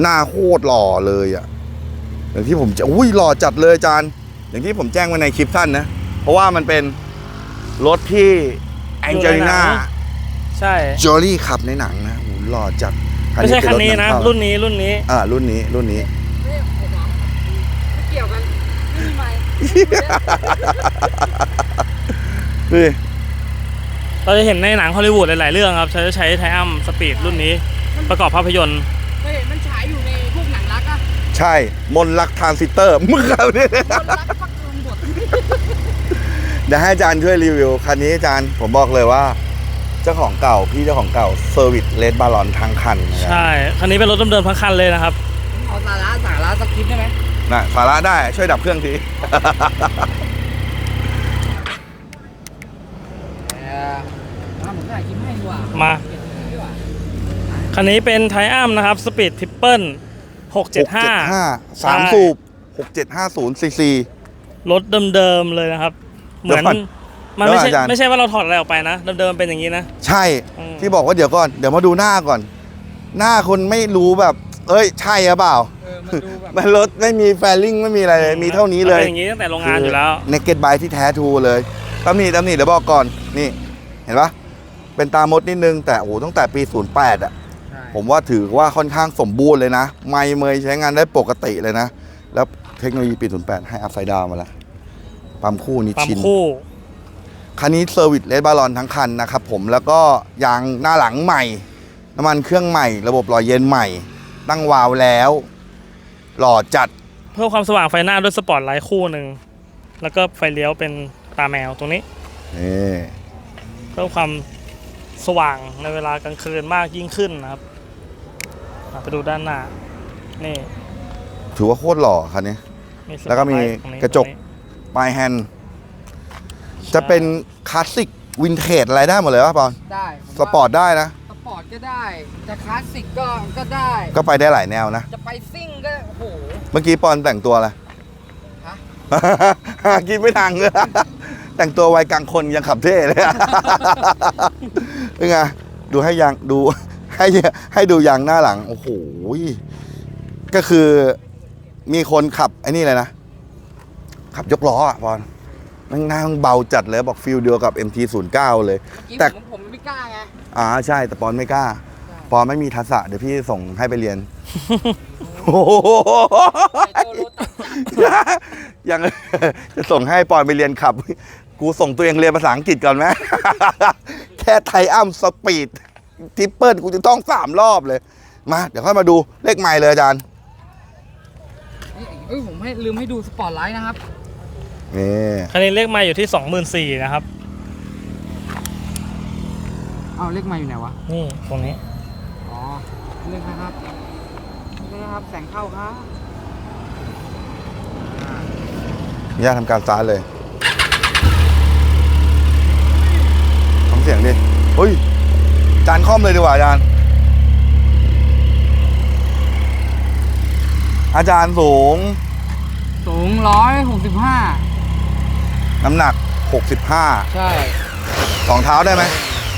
หน้าโคตรหล่อเลยอะอย่างที่ผมจะอุ้ยหล่อจัดเลยอาจารย์ อย่างที่ผมแจ้งไว้ในคลิปท่านนะ เพราะว่ามันเป็นรถที่แองเจลิน่าใช่จอรี่ขับในหนังนะโอ้โหหล่อจัดไม่ใช่คันนี้นะเป็รุ่นนี้รุ่นนี้อ่ารุ่นนี้รุ่นนี้ไม่ผมเหรอไม่เกี่ยวกันไม่มีไมค์นี่เราจะเห็นในหนังฮอลลีวูดหลาย ๆ เรื่องครับ ใช้ใช้ไทอัมสปีดรุ่นนี้ประกอบภาพยนตร์ ใช่ มนลักทรานซิสเตอร์ มึงเอาเนี่ยคนรักปักลงบทเดี๋ยวให้อาจารย์ช่วยรีวิว คันนี้อาจารย์ผมบอกเลยว่า เจ้าของเก่าพี่เจ้าของเก่าเซอร์วิสเลดบาลอนทั้งคันนะครับใช่ คันนี้เป็นรถเดิมๆทั้งคันเลยนะครับผมขอสาระสาระสักคลิปได้ไหมนะสาระได้ช่วยดับเครื่องที เออเอาผมถ่ายคลิปให้ดีกว่ามาเก็บไว้ดีกว่าคันนี้เป็นไทอัมนะครับสปีดทริปเปิล 675 675สามสูบ 6750 ซีซี รถเดิมๆเลยนะครับ เหมือน เดี๋ยวก่อนมันไม่ใช่เดี๋ยวก่อนอาจารย์ ไม่ใช่ว่าเราถอดอะไรออกไปนะ เดิมๆเป็นอย่างนี้นะ ใช่ อืม ที่บอกว่าเดี๋ยวก่อน เดี๋ยวมาดูหน้าก่อน หน้าคนไม่รู้แบบ เอ้ย ใช่หรือเปล่า เออมันดูแบบ มันรถไม่มีแฟลลิ่งไม่มีอะไรเลยมีเท่านี้เลย ป็นอย่างนี้ตั้งแต่โรงงานอยู่แล้วเนกเก็ตไบที่แท้ทูเลยตำหนิตำหนิเดี๋ยวบอกก่อน นี่ เห็นปะเป็นตามดนิดนึง แต่โอ้โหตั้งแต่ปี 08 อะใช่ ผมว่าถือว่าค่อนข้างสมบูรณ์เลยนะ ไม่เมยใช้งานได้ปกติเลยนะ แล้วเทคโนโลยีปี 08 ให้อัพไซด์ดาวมาแล้วปั๊มคู่นิปั๊มชิน คู่คันนี้เซอร์วิสเลดบาลอนทั้งคันนะครับผมแล้วก็ยางหน้าหลังใหม่ น้ำมันเครื่องใหม่ ระบบหล่อเย็นใหม่ ตั้งวาล์วแล้ว หล่อจัด เพิ่มความสว่างไฟหน้าด้วยสปอตไลท์คู่หนึ่งแล้วก็ไฟเลี้ยวเป็นตาแมวตรงนี้ นี่ เพิ่มความสว่างในเวลากลางคืนมากยิ่งขึ้นนะครับอะ ไปดูด้านหน้า นี่ถือว่าโคตรหล่อคันนี้มีสปอตไต์แล้วก็มีตงนี้กระจก ตงนี้ปลายแฮนด์จะเป็นคลาสสิกวินเทจอะไรได้หมดเลยป่ะปอนได้ผมสว่าปอร์ตได้นะ สปอร์ตก็ได้จะคลาสสิกก็ก็ได้ ก็ไปได้หลายแนวนะ จะไปซิ่งก็ โอ้โห เมื่อกี้ปอนแต่งตัวอะไรฮะหากินไม่ทังเลย แต่งตัววัยกลางคนยังขับเท่เลย เป็นไง ดูให้ยางดู ให้ให้ดูยางหน้าหลัง โอ้โห ก็คือมีคนขับไอ้นี่เลยนะ ขับยกล้ออะปอนนั่งนั่งเบาจัดเลยบอกฟิลเดียวกับ MT09 เลยเมื่อกี้แต่ผมผมไม่กล้าไง อ่าใช่ แต่ปอนไม่กล้า ปอนไม่มีทักษะเดี๋ยวพี่ส่งให้ไปเรียนโอ้โหไอโตโรตัสยังจะส่งให้ปอนไปเรียนขับ กูส่งตัวเองเรียนภาษาอังกฤษก่อนไหมแค่ไทอัมสปีด ทิปเปิลกูจะต้องสามรอบเลย มา เดี๋ยวค่อยมาดูเลขใหม่เลยอาจารย์นี่เอ้ยผมให้ลืมให้ดูสปอร์ตไลท์นะครับ นี่คันนี้เลขไมาอยู่ที่ 24,000นะครับ เอาเลขมาอยู่ไหนวะ นี่ตรงนี้อ๋อเลขนะครับเลขนะครับแสงเข้าครับอ่าย่าตทำการสตาร์ทเลยฟังเสียงดิเฮ้ย จานคล่อมเลยดีกว่าอาจารย์ อาจารย์สูง สูงร้อยหกสิบห้าน้ำหนัก65ใช่สองเท้าได้ไหม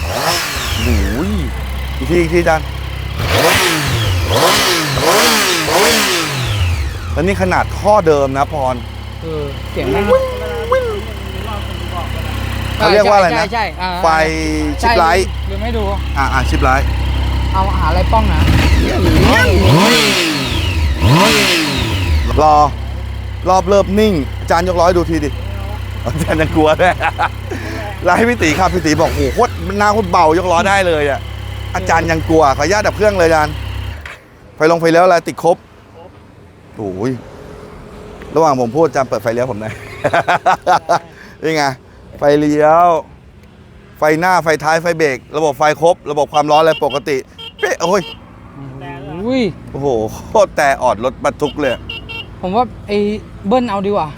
โอ้ยอีกทีอีกทีอาจารย์แล้วนี่ขนาดท่อเดิมนะพร เออเสียงแม่ง เขาเรียกว่าอะไรนะ ใช่ใช่อ่าไฟชิปไลท์ลืมให้ดู อ่าอ่าชิปไลท์เอาหาอะไรป้องนะรอรอบเริ่มนิ่งอาจารย์ยกร้อยดูทีดิอาจารย์ยังกลัวด้วยแล้วให้พี่ตีครับพี่ตีบอกโอ้โหโคตรหน้าโคตรเบายกล้อได้เลยอะอาจารย์ยังกลัวขออนุญาตดับเครื่องเลยอาจารย์ไฟลงไฟเลี้ยวอะไรติดครบโอ้ยระหว่างผมพูดอาจารย์เปิดไฟเลี้ยวผมหน่อยนี่ไง ไฟเลี้ยว ไฟหน้าไฟท้ายไฟเบรกระบบไฟครบ ระบบความร้อนอะไรปกติเป๊ะโอ้ยอุ้ยโอ้โหโคตรแต่ออดรถบรรทุกเลย ผมว่าไอ้เบิ้ลเอาดีกว่า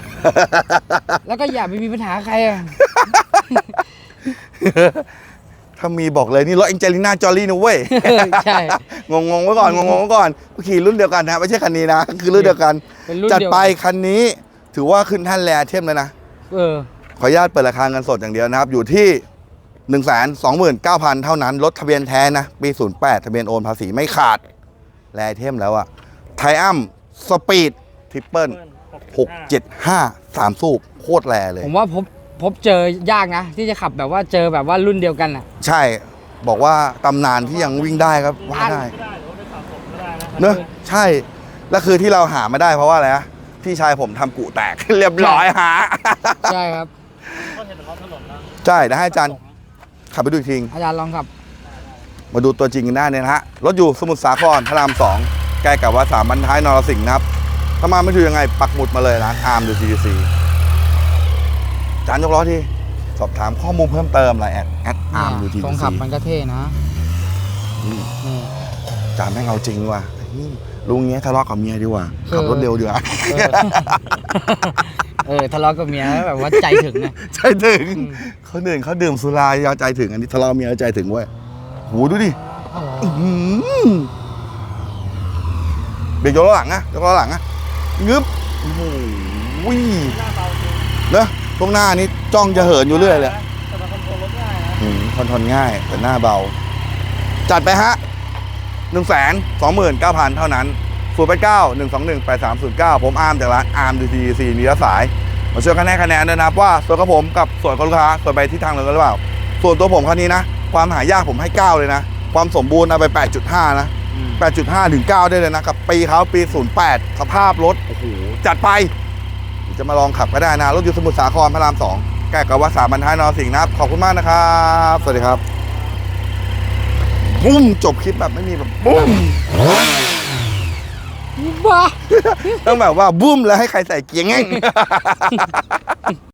แล้วก็อย่าไปมีปัญหาใครอะถ้ามีบอกเลยนี่รถแองเจลิน่าจอรี่นะเว้ย ใช่ งงงๆไว้ก่อน งงๆไว้ก่อนขี่รุ่นเดียวกันนะ ไม่ใช่คันนี้นะ คือรุ่นเดียวกัน เป็นรุ่นจัดเดียว ไปคันนี้ ถือว่าขึ้นท่านแรเทียมเลยนะ เออ ขออนุญาตเปิดราคาเงินสดอย่างเดียวนะครับ อยู่ที่1 2 9 0 0 0 เท่านั้น รถทะเบียนแท้นะ ปี 08 ทะเบียนโอนภาษีไม่ขาดแรเทียมแล้วอะไทอัมสปีดทริปเปิลหกเจ็ดห้าสามสูบโคตรแรเลย ผมว่าพบพบเจอยากนะ ที่จะขับแบบว่าเจอแบบว่ารุ่นเดียวกันอะ ใช่บอกว่าตำนานที่ยังวิ่งได้ครับว่าได้ไม่ได้หรือว่าไปสะสมไม่ได้นะเนอะใช่ แล้วคือที่เราหาไม่ได้เพราะว่าอะไรนะพี่ชายผมทำกุแตก เรียบร้อยหา ใช่ครับ ใช่เดี๋ยวให้อาจารย์ขับไปดูอีกทีอาจารย์ลองขับ มาดูตัวจริงกันได้เนี่ยนะฮะ รถอยู่สมุทรสาครพระรามสองใกล้กับวัดสามบรรท้ายนรสิงห์นะครับ ถ้ามาไม่ถูกยังไง ปักหมุดมาเลยร้านอาร์มดูทีซีจานยกล้อที่สอบถามข้อมูลเพิ่มเติมอะไรแอดแอดอาร์มดูทีทรงซีขับมันก็เท่นะนี่จานแม่งเอาจริงว่ะอืมลุงเงี้ยทะเลาะกับเมียดีกว่าขับรถเร็วดีกว่า เออเออทะเลาะกับเมียแล้วแบบว่าใจถึงนะ ใจถึงอืมเขาดื่มเขาดื่มสุรายาใจถึงอันนี้ทะเลาะเมียแล้วใจถึงเว้ยโหดูดิอื้อหือเบรกยกล้อหลังอะยกล้อหลังอะงึบโอ้โหหน้าเบาจริงเนอะตรงหน้านี้จ้องจะเหินอยู่เรื่อยเลย แต่มันคอนโทรลรถง่ายนะอืมคอนทนง่ายแต่หน้าเบา จัดไปฮะหนึ่งแสนสองหมื่นเก้าพันเท่านั้น ศูนย์แปดเก้าหนึ่งสองหนึ่งแปดสามศูนย์เก้าผมอาร์มจากร้านอาร์มดีทีซีมีรับสาย มาช่วยกันให้คะแนนด้วยนะครับว่าส่วนกับผมกับส่วนของลูกค้าส่วนไปที่ทางเลยกันหรือเปล่า ส่วนตัวผมคันนี้นะ ความหายากผมให้ 9 เลยนะ ความสมบูรณ์เอาไป 8.5 นะ 8.5 ถึง 9 ได้เลยนะ กับปีเขาปี 08 สภาพรถโอ้โหจัดไป จะมาลองขับก็ได้นะ รถอยู่สมุทรสาครพระราม2ใกล้กับวัดสามบรรทัยนรสิงห์นะครับขอบคุณมากนะครับสวัสดีครับบุ้มจบคลิปแบบไม่มีแบบบุ้ม บ้า ต้องแบบว่าบุ้มแล้วให้ใครใส่เกียร์ไง